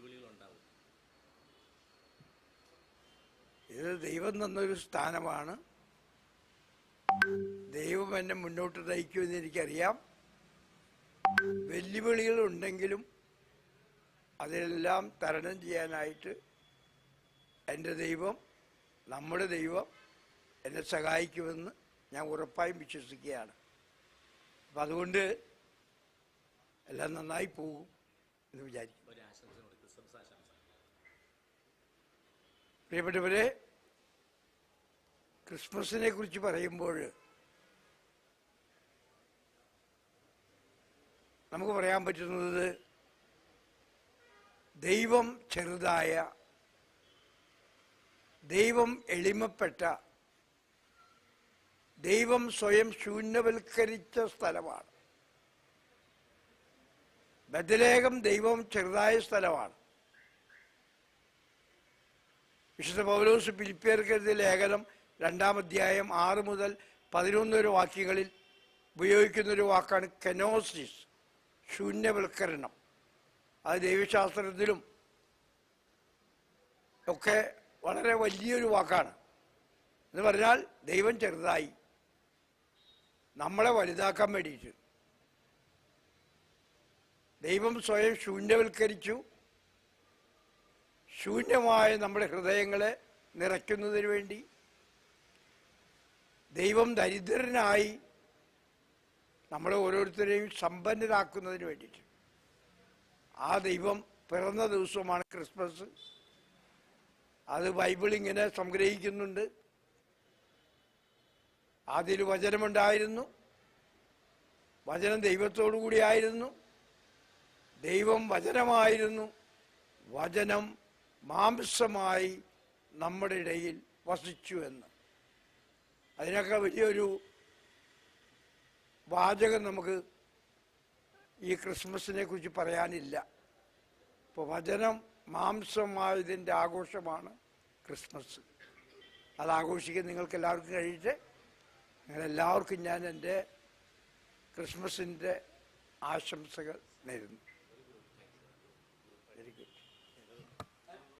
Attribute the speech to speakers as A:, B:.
A: വെല്ലുവിളികളുണ്ടാവും.
B: ഇത് ദൈവം തന്നൊരു സ്ഥാനമാണ്. ദൈവം എന്നെ മുന്നോട്ട് നയിക്കുമെന്ന് എനിക്കറിയാം. വെല്ലുവിളികൾ ഉണ്ടെങ്കിലും അതിലെല്ലാം തരണം ചെയ്യാനായിട്ട് എന്റെ ദൈവം നമ്മുടെ ദൈവം എന്നെ സഹായിക്കുമെന്ന് ഞാൻ ഉറപ്പായും വിശ്വസിക്കുകയാണ്. അപ്പം അതുകൊണ്ട് എല്ലാം നന്നായി പോകും എന്ന് വിചാരിക്കും പ്രിയപ്പെട്ടവരെ ക്രിസ്മസിനെ കുറിച്ച് പറയുമ്പോൾ നമുക്ക് പറയാൻ പറ്റുന്നത് ദൈവം ചെറുതായ ദൈവം എളിമപ്പെട്ട ദൈവം സ്വയം ശൂന്യവൽക്കരിച്ച സ്ഥലമാണ്. ബദലേഖം ദൈവം ചെറുതായ സ്ഥലമാണ്. വിശുദ്ധ പൗലോസ് പിലിപ്പേർക്കെഴുതിയ ലേഖനം രണ്ടാം അധ്യായം ആറ് മുതൽ പതിനൊന്ന് വരെ വാക്യങ്ങളിൽ ഉപയോഗിക്കുന്ന ഒരു വാക്കാണ് കെനോസിസ് ശൂന്യവൽക്കരണം. അത് ദൈവശാസ്ത്രത്തിലും ഒക്കെ വളരെ വലിയൊരു വാക്കാണ്. എന്ന് പറഞ്ഞാൽ ദൈവം ചെറുതായി. നമ്മളെ വലുതാക്കാൻ വേണ്ടിയിട്ട്. ദൈവം സ്വയം ശൂന്യവൽക്കരിച്ചു. ശൂന്യമായ നമ്മുടെ ഹൃദയങ്ങളെ നിറയ്ക്കുന്നതിന് വേണ്ടി ദൈവം ദരിദ്രനായി നമ്മളെ ഓരോരുത്തരെയും സമ്പന്നരാക്കുന്നതിന് വേണ്ടിയിട്ട്. ആ ദൈവം പിറന്ന ദിവസമാണ് ക്രിസ്മസ്. അത് ബൈബിൾ ഇങ്ങനെ സംഗ്രഹിക്കുന്നുണ്ട്. അതിൽ വചനമുണ്ടായിരുന്നു. വചനം ദൈവത്തോടു കൂടിയായിരുന്നു ദൈവം വചനമായിരുന്നു. വചനം മാംസമായി നമ്മുടെ ഇടയിൽ വസിച്ചു എന്ന്. അതിനൊക്കെ വലിയൊരു വാചകം നമുക്ക് ഈ ക്രിസ്മസിനെ കുറിച്ച് പറയാനില്ല. ഇപ്പോൾ വചനം മാംസമായതിന്റെ ആഘോഷമാണ് ക്രിസ്മസ്. അത് ആഘോഷിക്കാൻ നിങ്ങൾക്ക് എല്ലാവർക്കും കഴിയട്ടെ? നിങ്ങളെല്ലാവർക്കും ഞാൻ എന്റെ ക്രിസ്മസിന്റെ ആശംസകൾ നേരുന്നു.